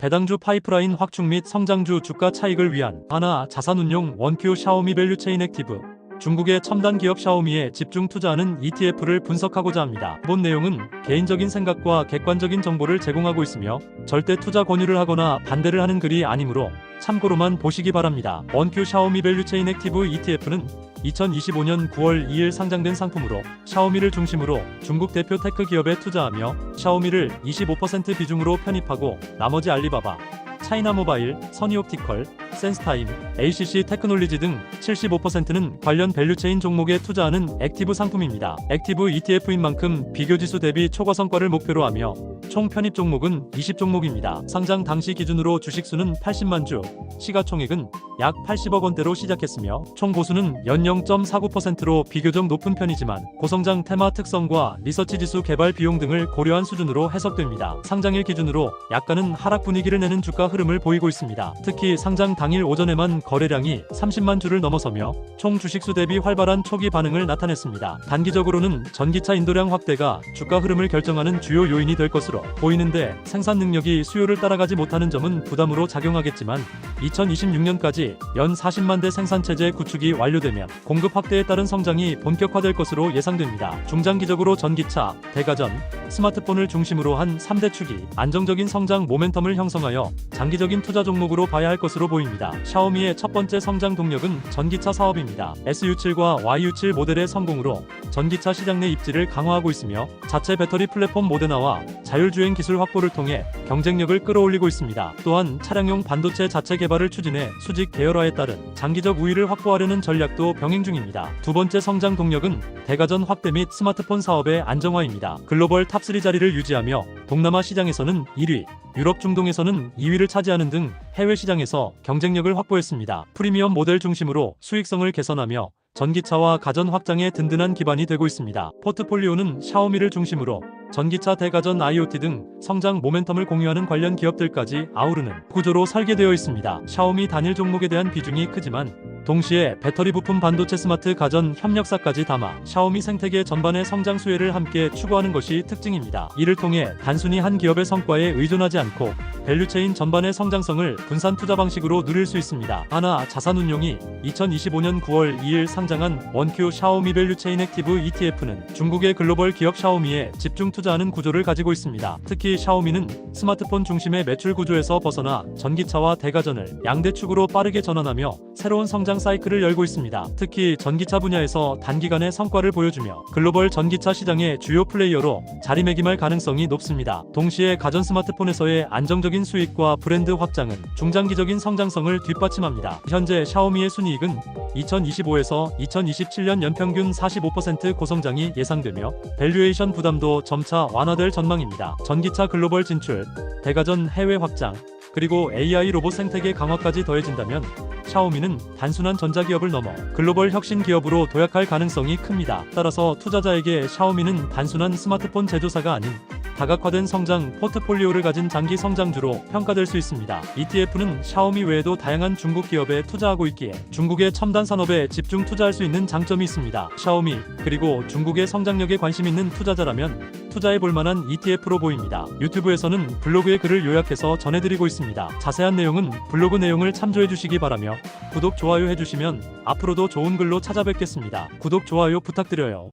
배당주 파이프라인 확충 및 성장주 주가 차익을 위한 하나 자산운용 원큐 샤오미 밸류체인 액티브 중국의 첨단 기업 샤오미에 집중 투자하는 ETF를 분석하고자 합니다. 본 내용은 개인적인 생각과 객관적인 정보를 제공하고 있으며 절대 투자 권유를 하거나 반대를 하는 글이 아니므로 참고로만 보시기 바랍니다. 원큐 샤오미 밸류체인 액티브 ETF는 2025년 9월 2일 상장된 상품으로 샤오미를 중심으로 중국 대표 테크 기업에 투자하며 샤오미를 25% 비중으로 편입하고 나머지 알리바바, 차이나 모바일, 선이옵티컬, 센스타임, ACC 테크놀리지 등 75%는 관련 밸류체인 종목에 투자하는 액티브 상품입니다. 액티브 ETF인 만큼 비교지수 대비 초과 성과를 목표로 하며 총 편입 종목은 20종목입니다. 상장 당시 기준으로 주식수는 80만 주, 시가총액은 약 80억 원대로 시작했으며 총 보수는 연 0.49%로 비교적 높은 편이지만 고성장 테마 특성과 리서치 지수 개발 비용 등을 고려한 수준으로 해석됩니다. 상장일 기준으로 약간은 하락 분위기를 내는 주가 흐름을 보이고 있습니다. 특히 상장 당일 오전에만 거래량이 30만 주를 넘어서며 총 주식수 대비 활발한 초기 반응을 나타냈습니다. 단기적으로는 전기차 인도량 확대가 주가 흐름을 결정하는 주요 요인이 될 것으로 보이는데 생산 능력이 수요를 따라가지 못하는 점은 부담으로 작용하겠지만 2026년까지 연 40만 대 생산 체제 구축이 완료되면 공급 확대에 따른 성장이 본격화될 것으로 예상됩니다. 중장기적으로 전기차, 대가전, 스마트폰을 중심으로 한 3대 축이 안정적인 성장 모멘텀을 형성하여 장기적인 투자 종목으로 봐야 할 것으로 보입니다. 샤오미의 첫 번째 성장 동력은 전기차 사업입니다. SU7과 YU7 모델의 성공으로 전기차 시장 내 입지를 강화하고 있으며 자체 배터리 플랫폼 모데나와 자율주행 기술 확보를 통해 경쟁력을 끌어올리고 있습니다. 또한 차량용 반도체 자체 개발 을 추진해 수직 계열화에 따른 장기적 우위를 확보하려는 전략도 병행 중입니다. 두 번째 성장 동력은 대가전 확대 및 스마트폰 사업의 안정화입니다. 글로벌 탑3 자리를 유지하며 동남아 시장에서는 1위, 유럽 중동에서는 2위를 차지하는 등 해외 시장에서 경쟁력을 확보했습니다. 프리미엄 모델 중심으로 수익성을 개선하며 전기차와 가전 확장에 든든한 기반이 되고 있습니다. 포트폴리오는 샤오미를 중심으로 전기차 대가전 IoT 등 성장 모멘텀을 공유하는 관련 기업들까지 아우르는 구조로 설계되어 있습니다. 샤오미 단일 종목에 대한 비중이 크지만 동시에 배터리 부품 반도체 스마트 가전 협력사까지 담아 샤오미 생태계 전반의 성장 수혜를 함께 추구하는 것이 특징입니다. 이를 통해 단순히 한 기업의 성과에 의존하지 않고 밸류체인 전반의 성장성을 분산 투자 방식으로 누릴 수 있습니다. 하나 자산 운용이 2025년 9월 2일 상장한 원큐 샤오미 밸류체인 액티브 ETF는 중국의 글로벌 기업 샤오미에 집중 투자하는 구조를 가지고 있습니다. 특히 샤오미는 스마트폰 중심의 매출 구조에서 벗어나 전기차와 대가전을 양대 축으로 빠르게 전환하며 새로운 성장 사이클을 열고 있습니다. 특히 전기차 분야에서 단기간에 성과를 보여주며 글로벌 전기차 시장의 주요 플레이어로 자리매김할 가능성이 높습니다. 동시에 가전 스마트폰에서의 안정적인 수익과 브랜드 확장은 중장기적인 성장성을 뒷받침합니다. 현재 샤오미의 순이익은 2025에서 2027년 연평균 45% 고성장이 예상되며 밸류에이션 부담도 점차 완화될 전망입니다. 전기차 글로벌 진출, 대가전 해외 확장, 그리고 AI 로봇 생태계 강화까지 더해진다면 샤오미는 단순한 전자기업을 넘어 글로벌 혁신 기업으로 도약할 가능성이 큽니다. 따라서 투자자에게 샤오미는 단순한 스마트폰 제조사가 아닌 다각화된 성장 포트폴리오를 가진 장기 성장주로 평가될 수 있습니다. ETF는 샤오미 외에도 다양한 중국 기업에 투자하고 있기에 중국의 첨단 산업에 집중 투자할 수 있는 장점이 있습니다. 샤오미 그리고 중국의 성장력에 관심 있는 투자자라면 투자해 볼 만한 ETF로 보입니다. 유튜브에서는 블로그의 글을 요약해서 전해드리고 있습니다. 자세한 내용은 블로그 내용을 참조해 주시기 바라며 구독 좋아요 해주시면 앞으로도 좋은 글로 찾아뵙겠습니다. 구독 좋아요 부탁드려요.